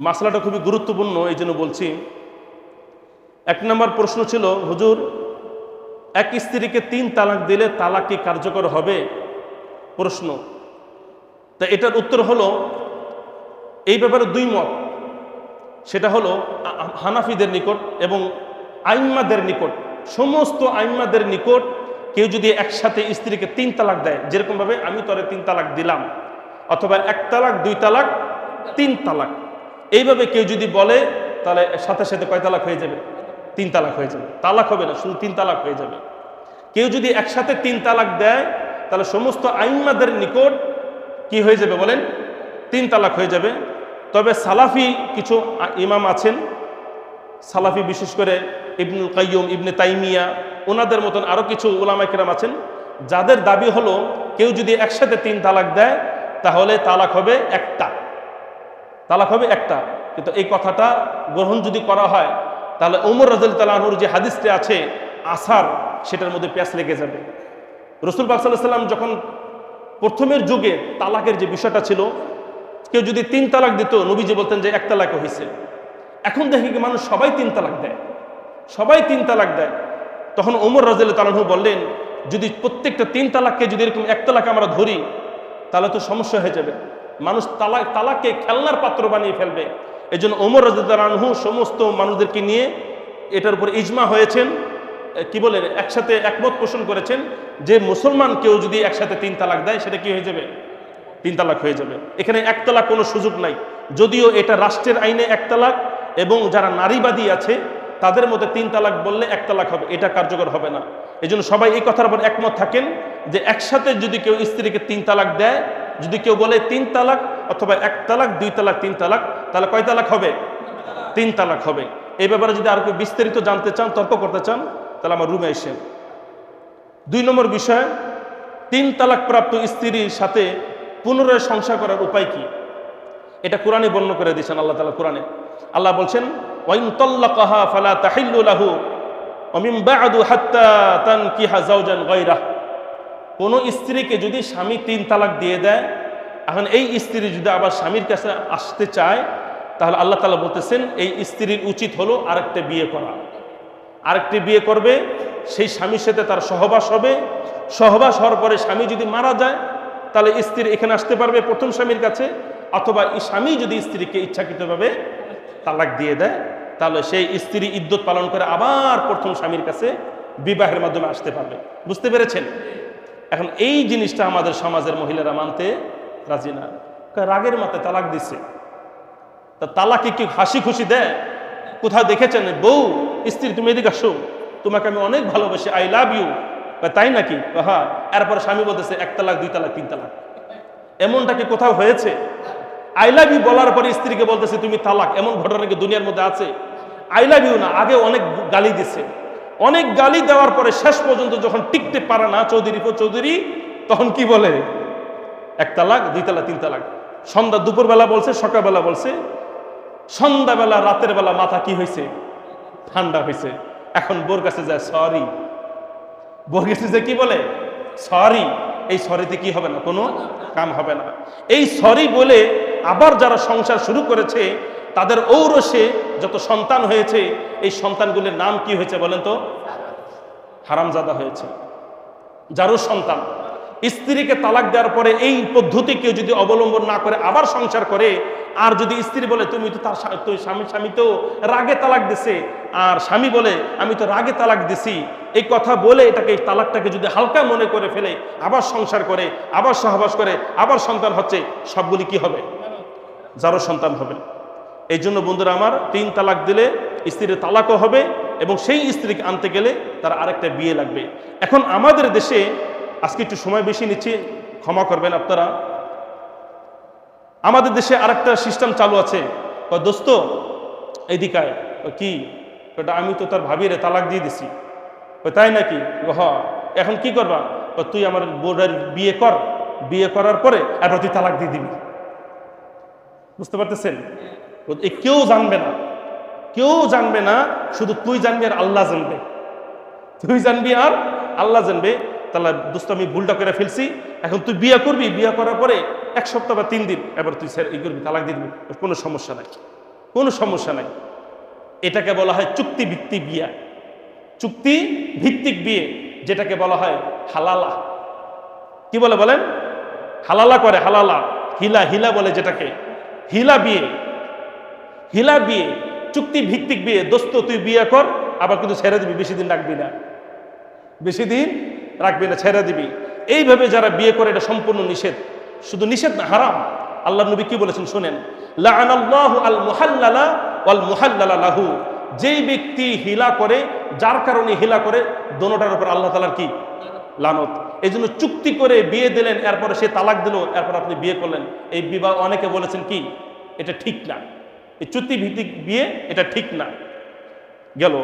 মাসলাটা খুবই গুরুত্বপূর্ণ, এই জন্য বলছি। এক নম্বর প্রশ্ন ছিল, হুজুর, এক স্ত্রীকে তিন তালাক দিলে তালাক কি কার্যকর হবে? প্রশ্ন। তা এটার উত্তর হলো, এই ব্যাপারে দুই মত। সেটা হলো হানাফিদের নিকট এবং আইম্মাদের নিকট। সমস্ত আইম্মাদের নিকট কেউ যদি একসাথে স্ত্রীকে তিন তালাক দেয়, যেরকমভাবে আমি তোরে তিন তালাক দিলাম, অথবা এক তালাক, দুই তালাক, তিন তালাক। এইভাবে কেউ যদি বলে, তাহলে সাথে সাথে কয় তালাক হয়ে যাবে? তিন তালাক হয়ে যাবে। তালাক হবে না, শুধু তিন তালাক হয়ে যাবে। কেউ যদি একসাথে তিন তালাক দেয়, তাহলে সমস্ত আইম্মাদের নিকট কি হয়ে যাবে বলেন? তিন তালাক হয়ে যাবে। তবে সালাফি কিছু ইমাম আছেন, সালাফি বিশেষ করে ইবনুল কাইয়ুম, ইবনে তাইমিয়া, ওনাদের মতন আরও কিছু ওলামাইকেরাম আছেন, যাদের দাবি হলো, কেউ যদি একসাথে তিন তালাক দেয়, তাহলে তালাক হবে একটা। তালাক হবে একটা। কিন্তু এই কথাটা গ্রহণ যদি করা হয়, তাহলে ওমর রাজল তালাহুর যে হাদিসটি আছে, আসার সেটার মধ্যে প্যাঁচ লেগে যাবে। রসুল পাক সাল্লাহ সাল্লাম যখন প্রথমের যুগে তালাকের যে বিষয়টা ছিল, কেউ যদি তিন তালাক দিত, নবীজি বলতেন যে এক তালাক হয়েছে এখন দেখি কি মানুষ সবাই তিন তালাক দেয়? সবাই তিন তালাক দেয়। তখন ওমর রাজল তালাহু বললেন, যদি প্রত্যেকটা তিন তালাককে যদি এরকম এক তালাক আমরা ধরি, তাহলে তো সমস্যা হয়ে যাবে। মানুষ তালাক তালাককে খেলনার পাত্র বানিয়ে ফেলবে। এই জন্য ওমর রাজু সমস্ত মানুষদেরকে নিয়ে এটার উপর ইজমা হয়েছেন কি বলে, একসাথে একমত পোষণ করেছেন যে মুসলমান কেউ যদি একসাথে তিন তালাক দেয়, সেটা কি হয়ে যাবে? তিন তালাক হয়ে যাবে। এখানে এক তালাক কোনো সুযোগ নাই। যদিও এটা রাষ্ট্রের আইনে এক তালাক এবং যারা নারীবাদী আছে, তাদের মধ্যে তিন তালাক বললে এক তালাক হবে। এটা কার্যকর হবে না। এই সবাই এই কথার উপর একমত থাকেন যে একসাথে যদি কেউ স্ত্রীকে তিন তালাক দেয় যদি কেউ বলে তিন তালাক অথবা এক তালাক, দুই তালাক, তিন তালাক, তাহলে কয় তালাক হবে? তিন তালাক হবে। এই ব্যাপারে যদি আর কেউ বিস্তারিত জানতে চান, তর্ক করতে চান, তাহলে আমার রুমে এসে। দুই নম্বর বিষয়, তিন তালাক প্রাপ্ত স্ত্রীর সাথে পুনরায় সংসার করার উপায় কি? এটা কোরআনে বর্ণ করে দিয়েছেন আল্লাহ তালা কোরআনে। আল্লাহ বলছেন, ওয়াইন ফালা তাহিল্লু লাহু অমিম হাত্তা তানকিহা জাওজান গায়রাহ। কোন স্ত্রীকে যদি স্বামী তিন তালাক দিয়ে দেয়, এখন এই স্ত্রী যদি আবার স্বামীর কাছে আসতে চায়, তাহলে আল্লাহ তালা বলতেছেন, এই স্ত্রীর উচিত হলো আরেকটা বিয়ে করা। আরেকটি বিয়ে করবে, সেই স্বামীর সাথে তার সহবাস হবে। সহবাস হওয়ার পরে স্বামী যদি মারা যায়, তাহলে স্ত্রী এখানে আসতে পারবে প্রথম স্বামীর কাছে, অথবা এই স্বামী যদি স্ত্রীকে ইচ্ছাকৃতভাবে তালাক দিয়ে দেয়, তাহলে সেই স্ত্রী ইদ্যুৎ পালন করে আবার প্রথম স্বামীর কাছে বিবাহের মাধ্যমে আসতে পারবে। বুঝতে পেরেছেন? এখন এই জিনিসটা আমাদের সমাজের মহিলারা মানতে রাজি না। রাগের মাথায় তালাক দিচ্ছে তা তালাকে কি হাসি খুশি দেয়? কোথাও দেখেছেন? বউ, স্ত্রী, তুমি এদিকে আসো। তোমাকে আমি অনেক ভালোবাসি আই লাভ ইউ তাই নাকি? হ্যাঁ এরপর স্বামী বলতেছে, এক তালাক, দুই তালাক, তিন তালাক। এমনটা কি কোথাও হয়েছে? আই লাভ ইউ বলার পরে স্ত্রীকে বলতেছে, তুমি তালাক। এমন ঘটনা কি দুনিয়ার মধ্যে আছে? আই লাভ ইউ না, আগে অনেক গালি দিছে। অনেক গালি দেওয়ার পরে শেষ পর্যন্ত যখন টিকতে পারে না চৌধুরী চৌধুরী, তখন কি বলে? এক তালাক, দুই তালাক তিন তালাক। সন্ধ্যা দুপুরবেলা বলছে, সকালবেলা বলছে। সন্ধ্যাবেলা, রাতের বেলা মাথা কি হয়েছে? ঠান্ডা হয়েছে। এখন বোর কাছে যায়, সরি। বোর কাছে যে কি বলে? সরি। এই সরিতে কি হবে না? কোনো কাম হবে না। এই সরি বলে আবার যারা সংসার শুরু করেছে তাদের ঔরসে যত সন্তান হয়েছে, এই সন্তানগুলির নাম কি হয়েছে বলেন তো? হারামজাদা হয়েছে। যারও সন্তান, স্ত্রীকে তালাক দেওয়ার পরে এই পদ্ধতি কেউ যদি অবলম্বন না করে, আবার সংসার করে, আর যদি স্ত্রী বলে, তুমি তো তার স্বা- তো স্বামী স্বামী তো রাগে তালাক দিছে। আর স্বামী বলে, আমি তো রাগে তালাক দিছি। এই কথা বলে এটাকে, এই তালাকটাকে যদি হালকা মনে করে ফেলে, আবার সংসার করে, আবার সহবাস করে, আবার সন্তান হচ্ছে, সবগুলি কি হবে? যারও সন্তান হবে। এই জন্য বন্ধুরা আমার তিন তালাক দিলে স্ত্রীর তালাকও হবে এবং সেই স্ত্রীকে আনতে গেলে তার আরেকটা বিয়ে লাগবে। এখন আমাদের দেশে আজকে একটু সময় বেশি নিচ্ছি ক্ষমা করবেন আপনারা। আমাদের দেশে আরেকটা সিস্টেম চালু আছে। দোস্ত এইদিকায় কয়, কি? ওটা আমি তো তার ভাবিরে তালাক দিয়ে দিছি। তাই নাকি? হ। এখন কি করবা? তুই আমার বোর্ডের বিয়ে কর। বিয়ে করার পরে এরপর তুই তালাক দিয়ে দিবি। বুঝতে পারতেছেন? কেউ জানবে না। কেউ জানবে না, শুধু তুই জানবি আর আল্লাহ জানবে। তুই জানবি আর আল্লাহ জানবে। তাহলে দোস্ত, আমি ভুলটা করে ফেলছি। এখন তুই বিয়ে করবি, বিয়ে করার পরে এক সপ্তাহ বা তিন দিন, এবার তুই স্যার ই করবি, তালাক দিবি। কোনো সমস্যা নাই। কোনো সমস্যা নাই। এটাকে বলা হয় চুক্তিভিত্তিক বিয়া। চুক্তি ভিত্তিক বিয়ে, যেটাকে বলা হয় হালালা। কি বলে বলেন? হালালা করে, হালালা। হিলা হিলা বলে যেটাকে। হিলা বিয়ে। হিলা বিয়ে, চুক্তি ভিত্তিক বিয়ে, দোস্ত তুই বিয়ে কর, আবার কিন্তু ছেড়ে দিবি, বেশি দিন রাখবি না। বেশি দিন রাখবি না, ছেড়ে দিবি। এইভাবে যারা বিয়ে করে, এটা সম্পূর্ণ নিষেধ। শুধু নিষেধ না, হারাম। আল্লাহ নবী কি বলেছেন শুনেন? লাহু। যেই ব্যক্তি হিলা করে, যার কারণে হিলা করে, দোনোটার উপর আল্লাহ তালার কি? লানত। এই জন্য চুক্তি করে বিয়ে দিলেন, এরপরে সে তালাক দিল, এরপর আপনি বিয়ে করলেন। এই বিবাহ অনেকে বলেছেন কি? এটা ঠিক না। এই চুক্তি ভিত্তিক বিয়ে এটা ঠিক না। গেল।